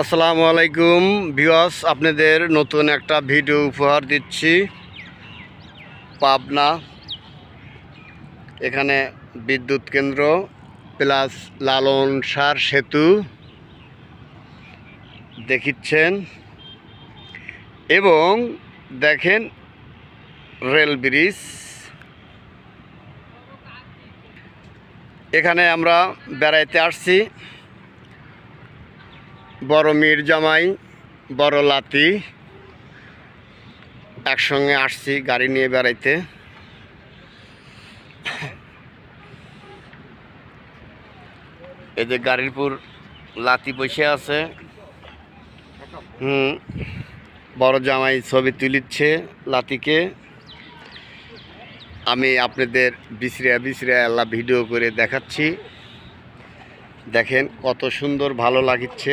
আসসালামু আলাইকুম ভিওয়াস আপনাদের নতুন একটা ভিডিও উপহার দিচ্ছি। পাবনা, এখানে বিদ্যুৎ কেন্দ্র প্লাস লালন সার সেতু দেখিচ্ছেন। এবং দেখেন রেল ব্রিজ। এখানে আমরা বেড়াইতে আসছি। বড় মীর জামাই, বড় লাতি। একসঙ্গে আসছি গাড়ি নিয়ে বেড়াইতে। যে গাড়ির পুর লাতি বসে আছে। হুম, বড় জামাই ছবি তুলিচ্ছে লাতিকে। আমি আপনাদের বিছড়িয়া বিছড়িয়া আল্লাহ ভিডিও করে দেখাচ্ছি। দেখেন কত সুন্দর ভালো লাগিচ্ছে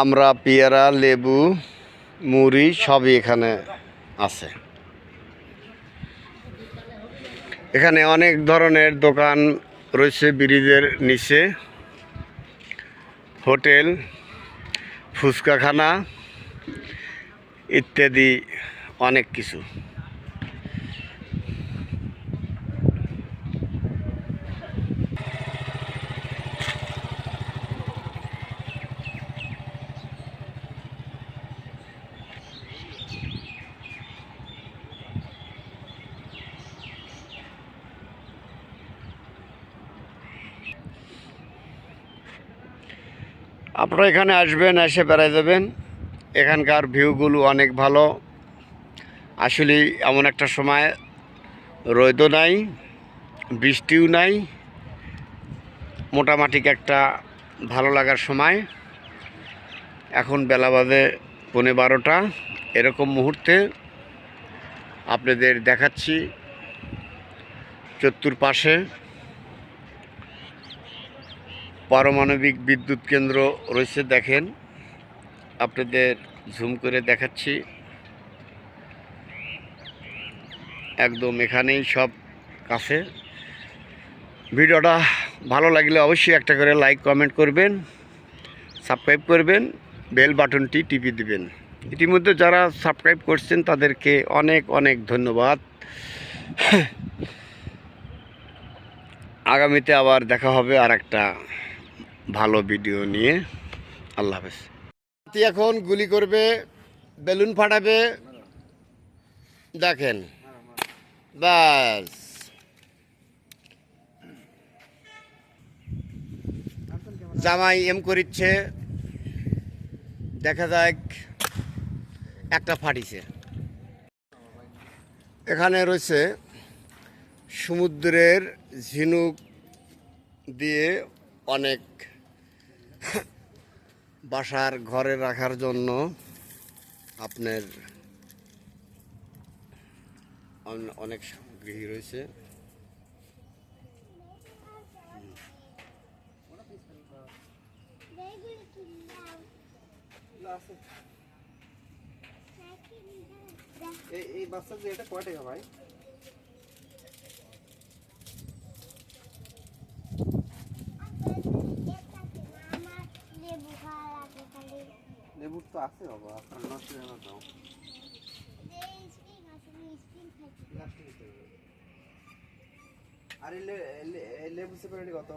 আমরা পেয়ারা, লেবু, মুড়ি সবই এখানে আছে। এখানে অনেক ধরনের দোকান রয়েছে ব্রিজের নিচে। হোটেল, ফুচকাখানা ইত্যাদি অনেক কিছু। আপনারা এখানে আসবেন, এসে বেড়াই যাবেন। এখানকার ভিউগুলো অনেক ভালো। আসলে এমন একটা সময় রোদও নাই, বৃষ্টিও নাই, মোটামুটি একটা ভালো লাগার সময়। এখন বেলা বাজে পৌনে বারোটা। এরকম মুহূর্তে আপনাদের দেখাচ্ছি চতুর্পাশে পারমাণবিক বিদ্যুৎ কেন্দ্র রয়েছে, দেখেন। আপনাদের ঝুম করে দেখাচ্ছি। একদম এখানেই সব কাছে। ভিডিওটা ভালো লাগলে অবশ্যই একটা করে লাইক কমেন্ট করবেন সাবস্ক্রাইব করবেন বেল বাটনটি টিপি দিবেন। ইতিমধ্যে যারা সাবস্ক্রাইব করছেন, তাদেরকে অনেক অনেক ধন্যবাদ। আগামীতে আবার দেখা হবে আর একটা ভালো ভিডিও নিয়ে। আল্লাহ হাফেজ। এখন গুলি করবে, বেলুন ফাটাবে। দেখেন। বাস জামাই এম করিচ্ছে। দেখা যাক, একটা ফাটিছে। এখানে রয়েছে সমুদ্রের ঝিনুক দিয়ে অনেক বাসার ঘরে রাখার জন্য আপনার অনেক সামগ্রী রয়েছে। এই বাচ্চা যে এটা কয় ভাই? তো আছে বাবা আপনার নষ্ট হয়ে দাও। আর লেবু সেপারেটি কত?